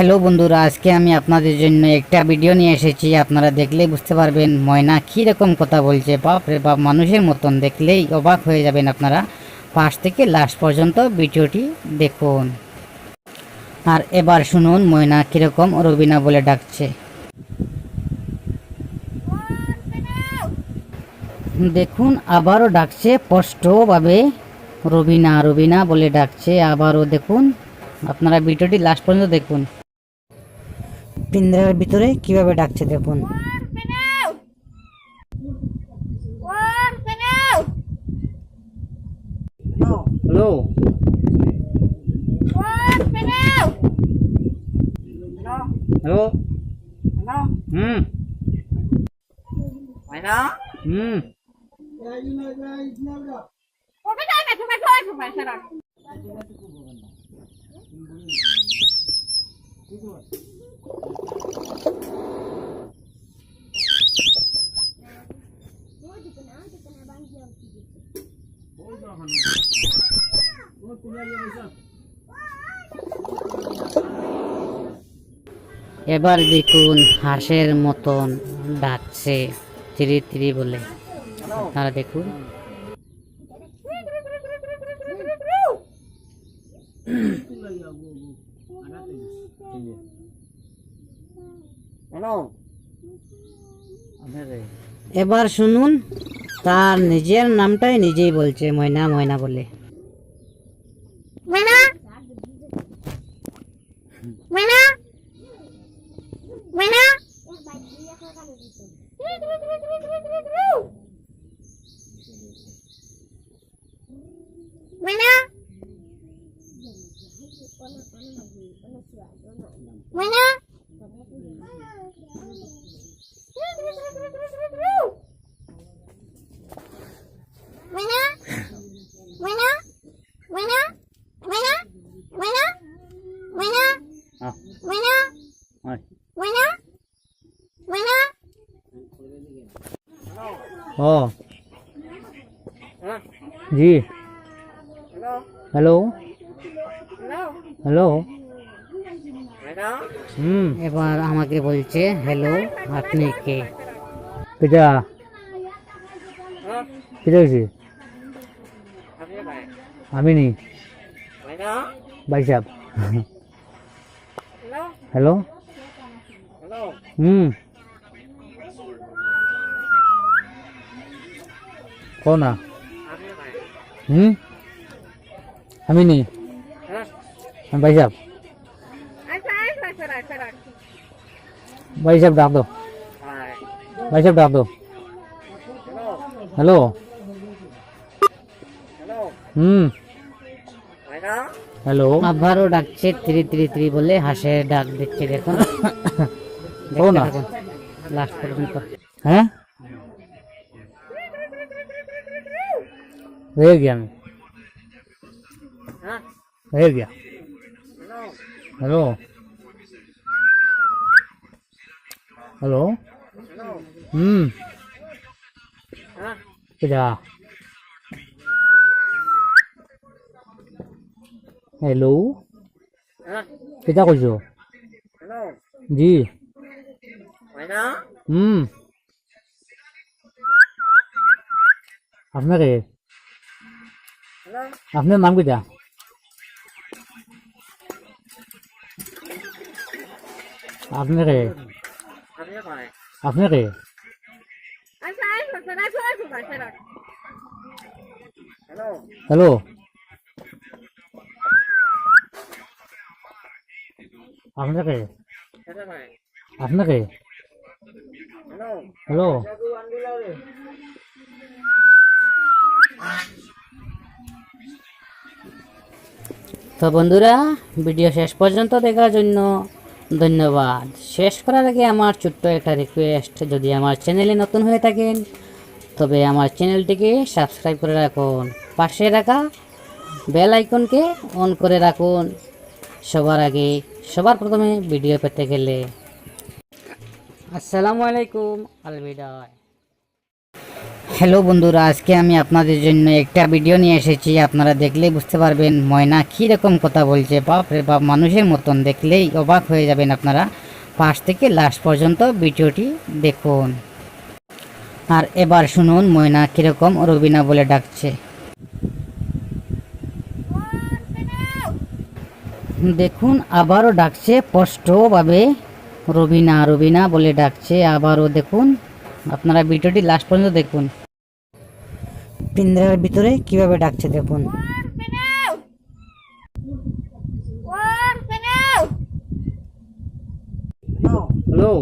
Hello বন্ধুরা, আজকে আমি আপনাদের জন্য একটা ভিডিও নিয়ে এসেছি। আপনারা দেখলেই বুঝতে পারবেন, ময়না কী রকম কথা বলছে। বাপ রে বাপ, মানুষের মতন দেখলেই অবাক হয়ে যাবেন আপনারা। পাশ থেকে লাস্ট পর্যন্ত ভিডিওটি দেখুন। আর এবার শুনুন ময়না কীরকম রবিনা বলে ডাকছে। দেখুন, আবারও ডাকছে স্পষ্টভাবে। রবিনা রবিনা বলে ডাকছে, আবারও দেখুন। আপনারা ভিডিওটি লাস্ট পর্যন্ত দেখুন। পিঞ্জরার ভিতরে কীভাবে ডাকছে দেখুন। এবার দেখুন হাঁসের মতন ডাকছে তিরি তিরি বলে। আপনারা দেখুন। এবার শুনুন তার নিজের নামটাই নিজেই বলছে ময়না ময়না বলে। ও জি। হ্যালো? হ্যালো? হুম। এবার আমাকে বলছে হ্যালো আপনি কে? কেটা কেটা হয়েছে? আমি নি। ভাই সাহেব। হ্যালো? হুম। কো না। হুম? আমি নি আমি ভাই সাহেব ভাই সাহেব ডাক দো ভাই সাহেব ডাক দো হ্যালো। হুম। হ্যালো। আবারও ডাকছে ত্রি ত্রি ত্রি বলে হাসে ডাক দিচ্ছে দেখুন। ও না। লাস্ট পর্যন্ত। হ্যাঁ? হয়ে গিয়া আমি। হয়ে গিয়া। হ্যালো? হ্যালো? হুম। কেটা হ্যালো? কেটা কৈছো জি। হুম আপনাকে আপনার নাম কেটা আপনাকে আপনাকে হ্যালো আপনাকে আপনাকে হ্যালো তো বন্ধুরা ভিডিও শেষ পর্যন্ত দেখার জন্য ধন্যবাদ। শেষ করার আগে আমার ছোট্ট একটা রিকোয়েস্ট যদি আমার চ্যানেলে নতুন হয়ে থাকেন তবে আমার চ্যানেলটিকে সাবস্ক্রাইব করে রাখুন। পাশে রাখা বেল আইকনকে অন করে রাখুন। সবার আগে সবার প্রথমে ভিডিও পেতে গেলে আসসালামু আলাইকুম, আলবিদায়। হ্যালো বন্ধুরা, আজকে আমি আপনাদের জন্য একটা ভিডিও নিয়ে এসেছি। আপনারা দেখলেই বুঝতে পারবেন, ময়না রকম কথা বলছে। বাপ রে বাপ, মানুষের মতন দেখলেই অবাক হয়ে যাবেন আপনারা। পাশ থেকে লাস্ট পর্যন্ত ভিডিওটি দেখুন। আর এবার শুনুন, ময়না কীরকম রবিনা বলে ডাকছে। দেখুন, আবারও ডাকছে স্পষ্টভাবে। রবিনা রবিনা বলে ডাকছে। আবারও দেখুন আপনারা ভিডিওটি লাস্ট পর্যন্ত দেখুন। পিঞ্জরার ভিতরে কীভাবে ডাকছে দেখুন। হ্যালো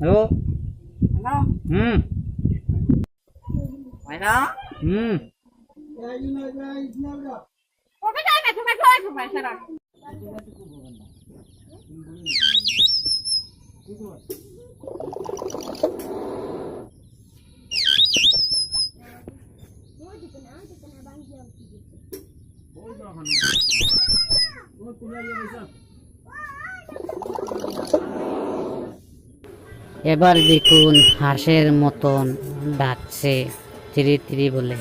হ্যালো হুম হুম এবার দেখুন হাঁসের মতন ডাকছে তিরি তিরি বলে।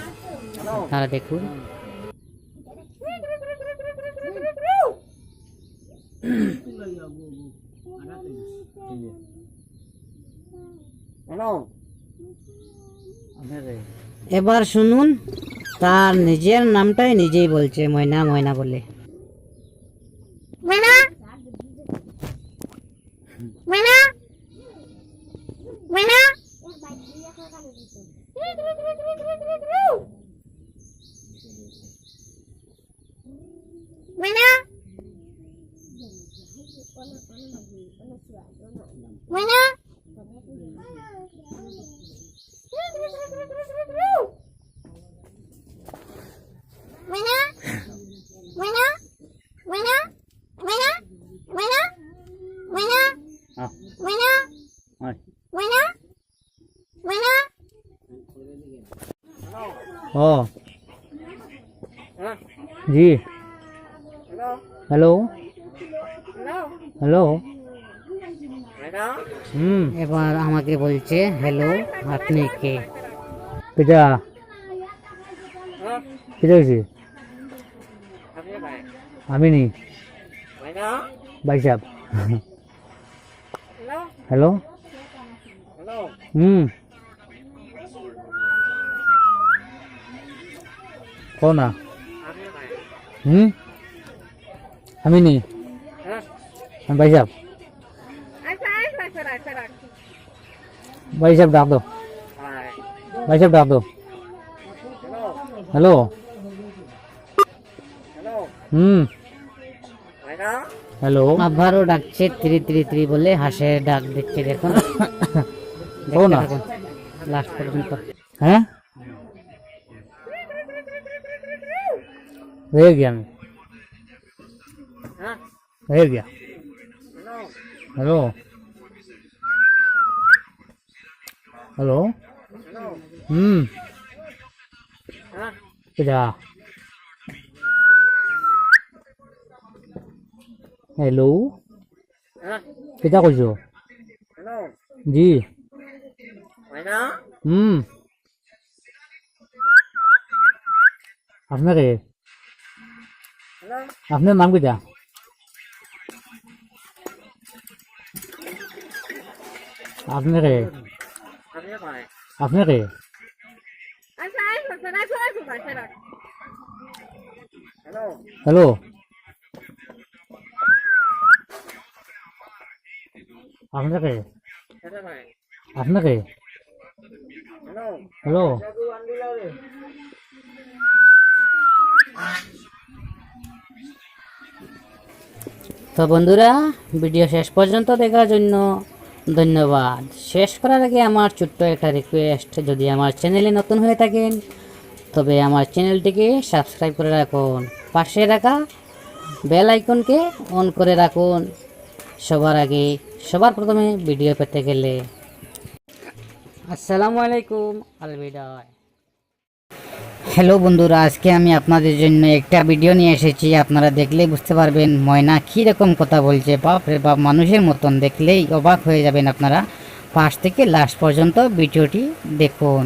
আপনারা দেখুন। এবার শুনুন তার নিজের নামটাই নিজেই বলছে ময়না ময়না বলে। Mana? Mana? Mana? Mana? Mana? Mana? Mana? À. Mana? Rồi. Mana? Mana? Ồ. Gì? Hello. Hello. Hello? হুম। এবার আমাকে বলছে হ্যালো আপনি কে? কেটা কেটা হয়েছে আমি নি। ভাই সাহেব। হ্যালো? হুম। কো না। হুম? আমি নি। ভাই সাহেব। ভাই সাহেব ডাক দো ভাই সাহেব ডাক দো হ্যালো। হুম। হ্যালো। আবারও ডাকছে থ্রি থ্রি থ্রি বলে হাসে ডাক দেখছে দেখুন। না। হ্যাঁ? হয়ে গিয়া আমি। হ্যাঁ। হয়ে গিয়া। Hello. Hello. Ừ. Bây giờ. Hello. cái Kita kerja. Hello. Ji. Mana? Hmm. আপনাকে আপনার নাম কি যা কিটা আপনাকে আপনাকে হ্যালো? আপনাকে আপনাকে হ্যালো? তো বন্ধুরা ভিডিও শেষ পর্যন্ত দেখার জন্য ধন্যবাদ। শেষ করার আগে আমার ছোট্ট একটা রিকোয়েস্ট যদি আমার চ্যানেলে নতুন হয়ে থাকেন, তবে আমার চ্যানেলটিকে সাবস্ক্রাইব করে রাখুন। পাশে রাখা বেল আইকনকে অন করে রাখুন। সবার আগে, সবার প্রথমে ভিডিও পেতে গেলে। আসসালামু আলাইকুম, আলবিদায়। হ্যালো বন্ধুরা, আজকে আমি আপনাদের জন্য একটা ভিডিও নিয়ে এসেছি। আপনারা দেখলেই বুঝতে পারবেন, ময়না কী রকম কথা বলছে। বাপ রে বাপ, মানুষের মতন দেখলেই অবাক হয়ে যাবেন আপনারা। ফার্স্ট থেকে লাস্ট পর্যন্ত ভিডিওটি দেখুন।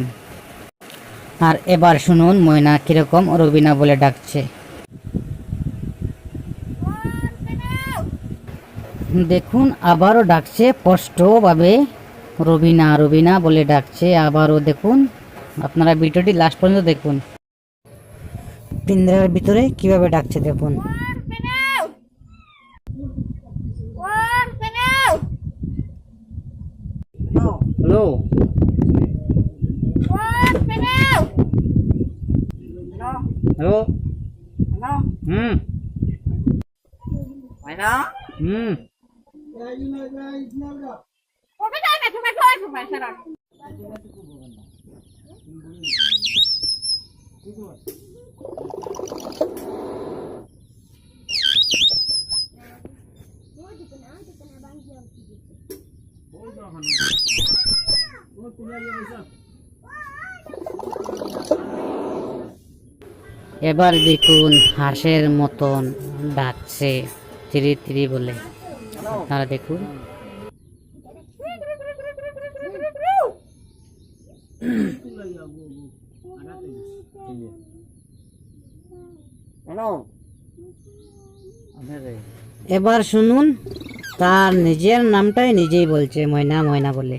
আর এবার শুনুন, ময়না কীরকম রবিনা বলে ডাকছে। দেখুন, আবারও ডাকছে, স্পষ্টভাবে রবিনা রবিনা বলে ডাকছে। আবারও দেখুন, আপনারা ভিডিওটি লাস্ট পর্যন্ত দেখুন। পিঞ্জরার ভিতরে কীভাবে ডাকছে দেখুন। হ্যালো। হ্যালো। হুম। হুম। এবার দেখুন হাঁসের মতন ডাকছে তিরি তিরি বলে। তারা দেখুন। এবার শুনুন তার নিজের নামটাই নিজেই বলছে ময়না ময়না বলে।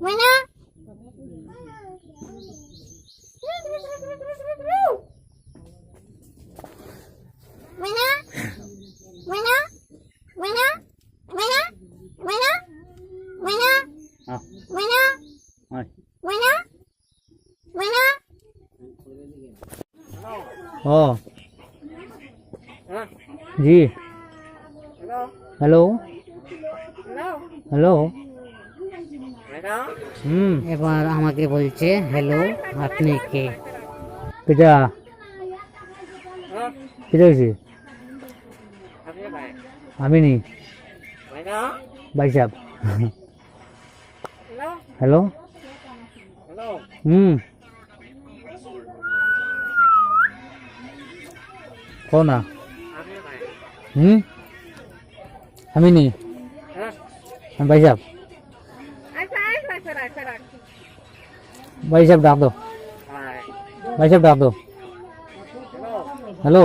हाँ জি। হ্যালো হ্যালো হুম। এবার আমাকে বলছে হ্যালো আপনি কে? কেটা কেটা হয়েছে আমি নি। ভাই সাহেব। হ্যালো হুম। কোনা হুম? আমি নি। ভাই সাহেব ভাই সাহেব ডাক দো ভাই সাহেব ডাক দো হ্যালো।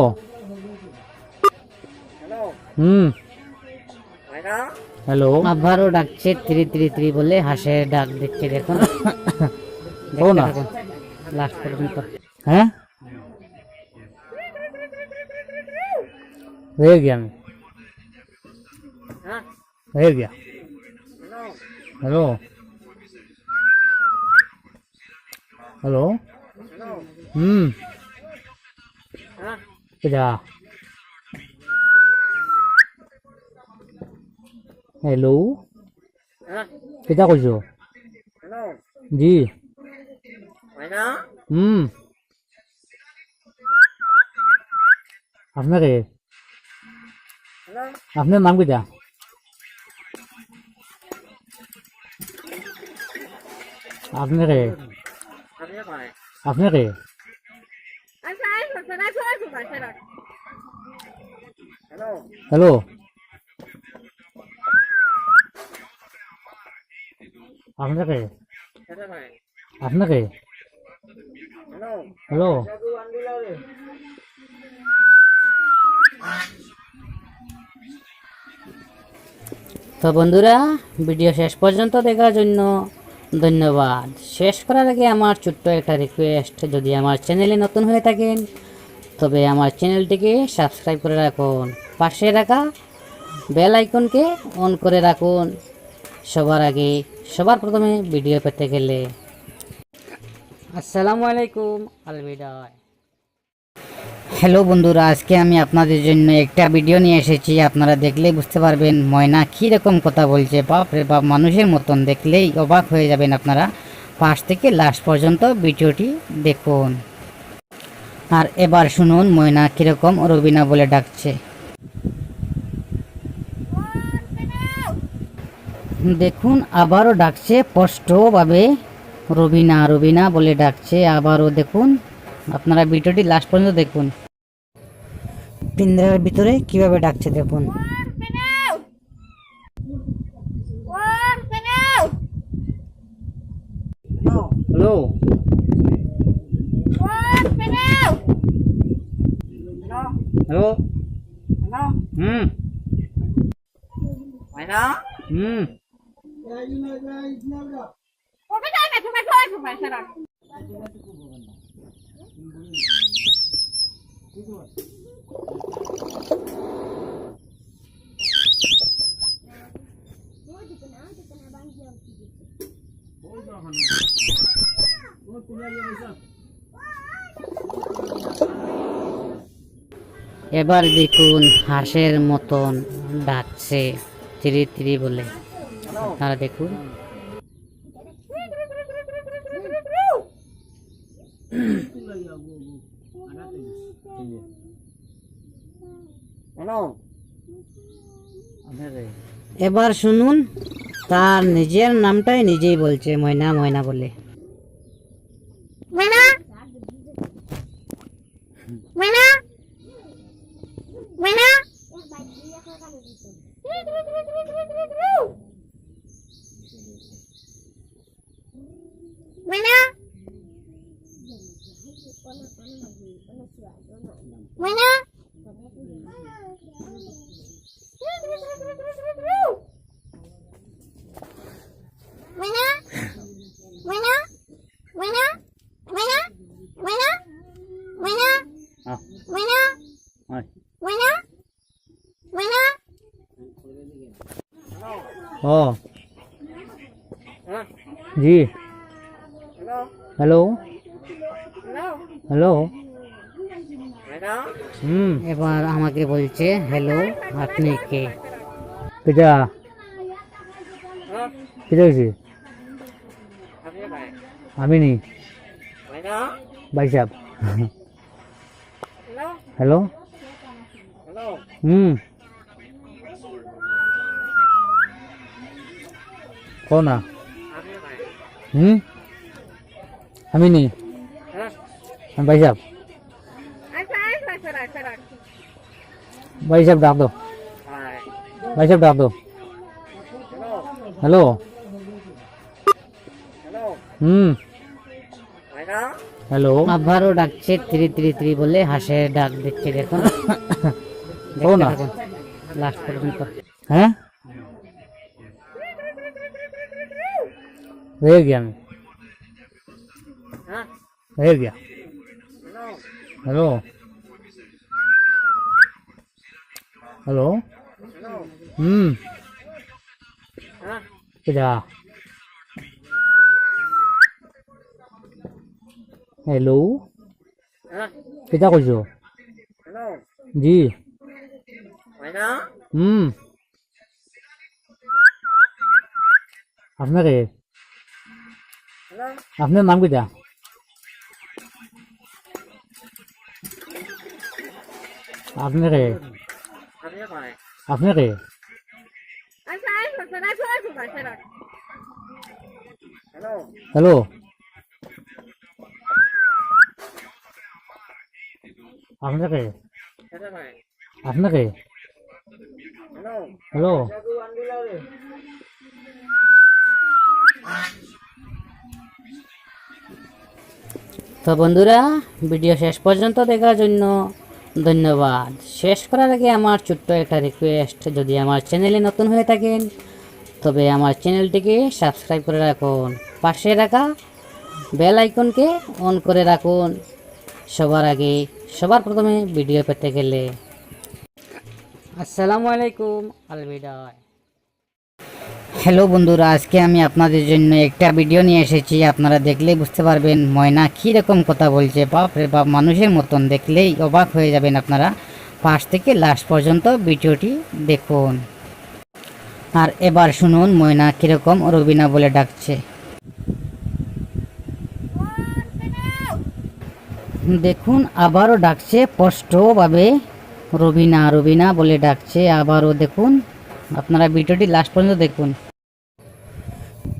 হুম। হ্যালো। আবারও ডাকছে ত্রি ত্রি ত্রি বলে হাসে ডাক দিচ্ছে দেখুন। ও না। লাস্ট পর্যন্ত। হ্যাঁ? হয়ে গিয়া আমি হয়ে গিয়া হ্যালো হ্যালো হুম কিটা হ্যালো কিটা কৈছো জি হুম আপনাকে আপনার নাম কিটা আপনাকে আপনাকে হ্যালো? আপনাকে আপনাকে হ্যালো? তো বন্ধুরা, ভিডিও শেষ পর্যন্ত দেখার জন্য ধন্যবাদ। শেষ করার আগে আমার ছোট্ট একটা রিকোয়েস্ট যদি আমার চ্যানেলে নতুন হয়ে থাকেন, তবে আমার চ্যানেলটিকে সাবস্ক্রাইব করে রাখুন। পাশে রাখা বেল আইকনকে অন করে রাখুন। সবার আগে, সবার প্রথমে ভিডিও পেতে গেলে। আসসালামু আলাইকুম আলবিদায় হ্যালো বন্ধুরা, আজকে আমি আপনাদের জন্য একটা ভিডিও নিয়ে এসেছি। আপনারা দেখলেই বুঝতে পারবেন, ময়না কী রকম কথা বলছে। বাপ রে বাপ, মানুষের মতন দেখলেই অবাক হয়ে যাবেন আপনারা। পাশ থেকে লাস্ট পর্যন্ত ভিডিওটি দেখুন। আর এবার শুনুন, ময়না কীরকম রবিনা বলে ডাকছে। দেখুন, আবারও ডাকছে, স্পষ্টভাবে রবিনা রবিনা বলে ডাকছে। আবারও দেখুন, আপনারা ভিডিওটি লাস্ট পর্যন্ত দেখুন। পিন্দ্রার ভিতরে কীভাবে ডাকছে দেখুন। হ্যালো। হ্যালো। হুম। হুম। এবার দেখুন হাঁসের মতন ডাকছে তিরি তিরি বলে। আপনারা দেখুন। এবার শুনুন তার নিজের নামটাই নিজেই বলছে ময়না ময়না বলে। Mana? Mana? Mana? ও জি হ্যালো হ্যালো হুম এবার আমাকে বলছে হ্যালো আপনি কে কেটা কেটা হয়েছে আমি নি ভাই সাহেব হ্যালো হুম কো না হুম? আমি নি? আমি ভাই সাহেব ভাই সাহেব ডাক দো ভাই সাহেব ডাক দো হ্যালো? হুম? হ্যালো? আবারও ডাকছে ত্রি ত্রি ত্রি বলে হাঁসের ডাক দিচ্ছে দেখুন। ও না? লাস্ট পর্যন্ত। হ্যাঁ? રહી ગયા રહી ગયા હેલો હેલો હમ કીધા હેલો કીધા કરજો જી હમ আপনাকে আপনার নাম কিটা আপনাকে আপনাকে হ্যালো। আপনাকে আপনাকে হ্যালো। তো বন্ধুরা, ভিডিও শেষ পর্যন্ত দেখার জন্য ধন্যবাদ। শেষ করার আগে আমার ছোট্ট একটা রিকোয়েস্ট যদি আমার চ্যানেলে নতুন হয়ে থাকেন, তবে আমার চ্যানেলটিকে সাবস্ক্রাইব করে রাখুন। পাশে রাখা বেল আইকনকে অন করে রাখুন। সবার আগে, সবার প্রথমে ভিডিও পেতে গেলে। আসসালামু আলাইকুম, আলবিদায়। হ্যালো বন্ধুরা, আজকে আমি আপনাদের জন্য একটা ভিডিও নিয়ে এসেছি। আপনারা দেখলেই বুঝতে পারবেন ময়না কী রকম কথা বলছে। বাপ রে বাপ, মানুষের মতন দেখলেই অবাক হয়ে যাবেন আপনারা। ফার্স্ট থেকে লাস্ট পর্যন্ত ভিডিওটি দেখুন। আর এবার শুনুন ময়না কীরকম রবিনা বলে ডাকছে। দেখুন, আবারও ডাকছে স্পষ্টভাবে রবিনা রবিনা বলে ডাকছে। আবারও দেখুন, আপনারা ভিডিওটি লাস্ট পর্যন্ত দেখুন।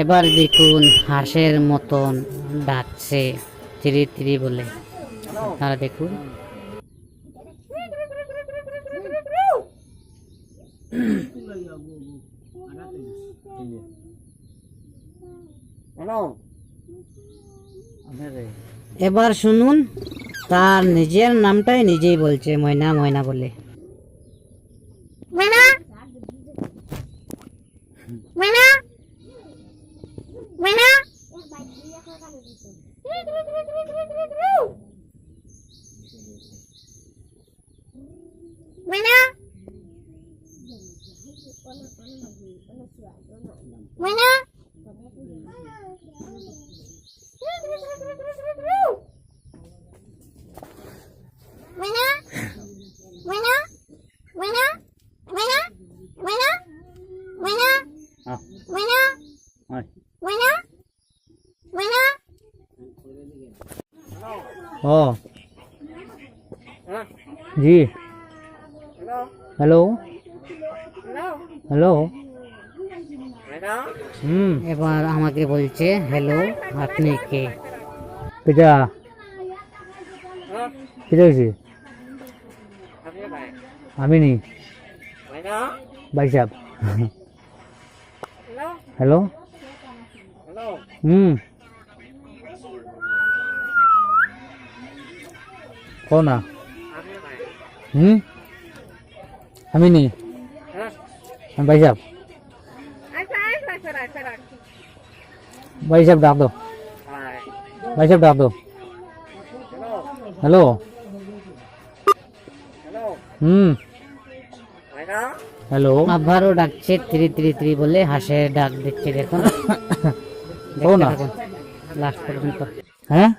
এবার দেখুন হাঁসের মতন ডাকছে তিরি তিরি বলে। আপনারা দেখুন। এবার শুনুন তার নিজের নামটাই নিজেই বলছে ময়না ময়না বলে। ও জি। হ্যালো হ্যালো হুম। এবার আমাকে বলছে হ্যালো আপনি কে? কেটা কেটা হয়েছে? আমি নি। ভাই সাহেব। হ্যালো হুম। কো না। হুম? আমি নি। ভাই সাহেব। ভাই সাহেব ডাক দো ভাই সাহেব ডাক দো হ্যালো। হুম। হ্যালো। আবারও ডাকছে ত্রি ত্রি ত্রি বলে হাঁসের ডাক দিচ্ছে দেখুন। কো না। লাস্ট পর্যন্ত। হ্যাঁ?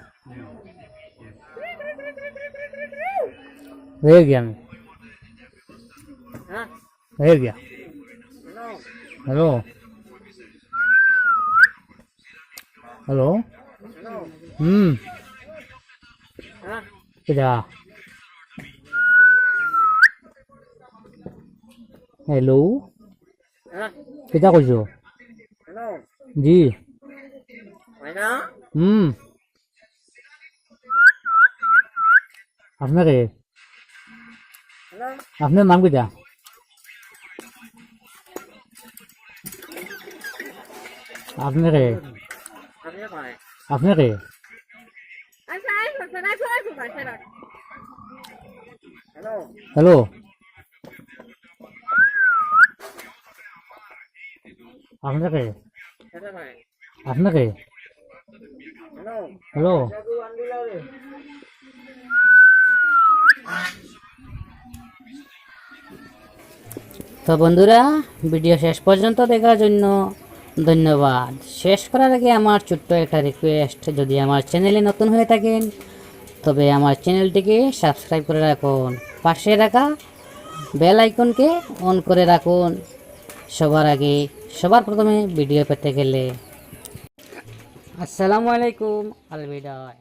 रह गया मैं रह गया हेलो हेलो हम्म क्या हेलो क्या কৈছো জি হুম আপনাকে আপনার নাম কিটা আপনাকে আপনাকে হ্যালো? আপনাকে আপনাকে হ্যালো? তো বন্ধুরা, ভিডিও শেষ পর্যন্ত দেখার জন্য ধন্যবাদ। শেষ করার আগে আমার ছোট্ট একটা রিকোয়েস্ট যদি আমার চ্যানেলে নতুন হয়ে থাকেন, তবে আমার চ্যানেলটিকে সাবস্ক্রাইব করে রাখুন। পাশে রাখা বেল আইকনকে অন করে রাখুন। সবার আগে, সবার প্রথমে ভিডিও পেতে গেলে। আসসালামু আলাইকুম আলবিদায়